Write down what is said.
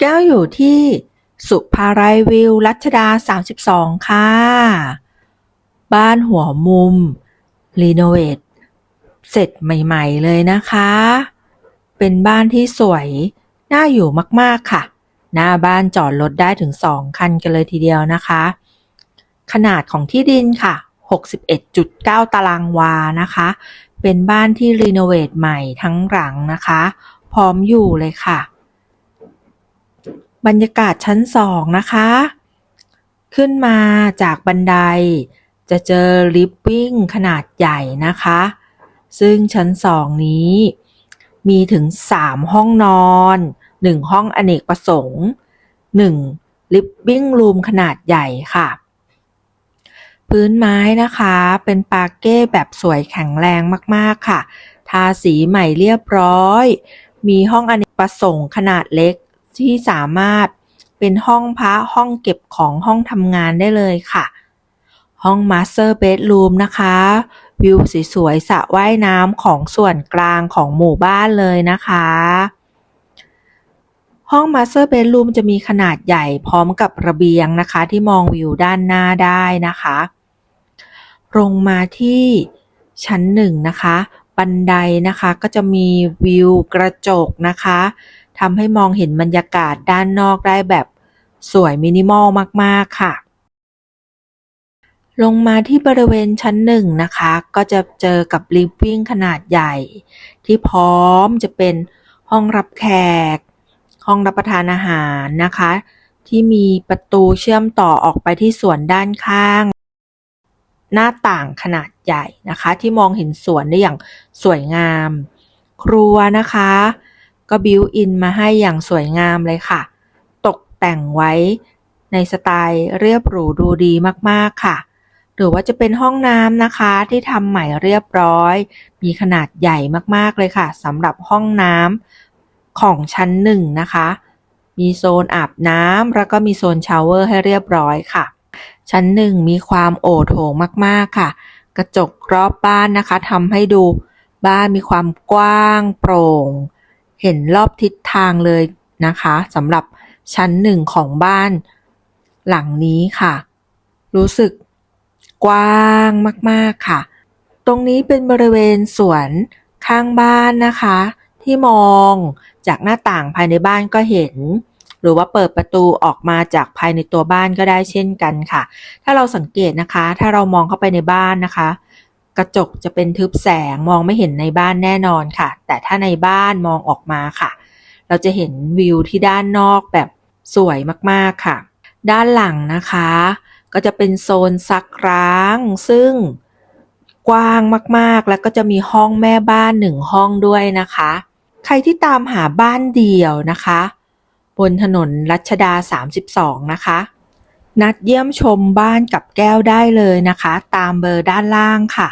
แก้วอยู่ที่สุภาลัยวิวรัชดา 32 ค่ะ บ้านหัวมุม รีโนเวทเสร็จใหม่ๆเลยนะคะ เป็นบ้านที่สวย น่าอยู่มากๆค่ะ หน้าบ้านจอดรถได้ถึง 2 คันกันเลยทีเดียวนะคะ ขนาดของที่ดินค่ะ 61.9 ตารางวานะคะ เป็นบ้านที่รีโนเวทใหม่ทั้งหลังนะคะ พร้อมอยู่เลยค่ะ บรรยากาศชั้นสองนะคะ ขึ้นมาจากบันได จะเจอลิฟต์วิ่งขนาดใหญ่นะคะ ซึ่งชั้นสองนี้ มีถึง 3 ห้องนอน 1 ห้องอเนกประสงค์ 1 ลิฟต์วิ่งรูมขนาดใหญ่ค่ะ พื้นไม้นะคะเป็นปาเก้แบบสวยแข็งแรงมากๆค่ะ ทาสีใหม่เรียบร้อย มีห้องอเนกประสงค์ขนาดเล็ก ที่สามารถเป็นห้องพระห้องเก็บของห้องทำงานได้เลยค่ะ ห้องมาสเตอร์เบดรูมนะคะ วิวสวยๆสระว่ายน้ำของส่วนกลางของหมู่บ้านเลยนะคะห้องมาสเตอร์เบดรูมจะมีขนาดใหญ่พร้อมกับระเบียงนะคะ ที่มองวิวด้านหน้าได้นะคะ ลงมาที่ชั้นหนึ่งนะคะ บันไดนะคะก็จะมีวิวกระจกนะคะ ทำให้มองเห็นบรรยากาศด้านนอกได้แบบสวยมินิมอลมาก ๆ ค่ะ ลงมาที่บริเวณชั้นหนึ่งนะคะ ก็จะเจอกับลิฟวิ่งขนาดใหญ่ ที่พร้อมจะเป็นห้องรับแขก ห้องรับประทานอาหารนะคะ ที่มีประตูเชื่อมต่อออกไปที่สวนด้านข้าง หน้าต่างขนาดใหญ่นะคะ ที่มองเห็นสวนได้อย่างสวยงาม ครัวนะคะ ก็บิวอินมาให้อย่างสวยงามเลยค่ะ ตกแต่งไว้ในสไตล์เรียบหรูดูดีมากๆค่ะ หรือว่าจะเป็นห้องน้ำนะคะที่ทำใหม่เรียบร้อย มีขนาดใหญ่มากๆเลยค่ะสำหรับห้องน้ำของชั้นหนึ่งนะคะ มีโซนอาบน้ำแล้วก็มีโซนชาวเวอร์ให้เรียบร้อยค่ะ ชั้นหนึ่งมีความโอโถงมากๆค่ะ กระจกรอบบ้านนะคะทำให้ดูบ้านมีความกว้างโปร่ง เห็นรอบทิศทางเลยนะคะสำหรับชั้นหนึ่งของบ้านหลังนี้ค่ะ รู้สึกกว้างมากๆค่ะ ตรงนี้เป็นบริเวณสวนข้างบ้านนะคะ ที่มองจากหน้าต่างภายในบ้านก็เห็น หรือว่าเปิดประตูออกมาจากภายในตัวบ้านก็ได้เช่นกันค่ะ ถ้าเราสังเกตนะคะ ถ้าเรามองเข้าไปในบ้านนะคะ กระจกจะเป็นทึบแสงมองไม่เห็นในบ้านแน่นอนค่ะ แต่ถ้าในบ้านมองออกมาค่ะ เราจะเห็นวิวที่ด้านนอกแบบสวยมากๆค่ะ ด้านหลังนะคะ ก็จะเป็นโซนซักร้าง ซึ่งกว้างมากๆ แล้วก็จะมีห้องแม่บ้านหนึ่งห้องด้วยนะคะ ใครที่ตามหาบ้านเดี่ยวนะคะ บนถนนรัชดา 32 นะคะ นัดเยี่ยมชมบ้านกับแก้วได้เลยนะคะ ตามเบอร์ด้านล่างค่ะ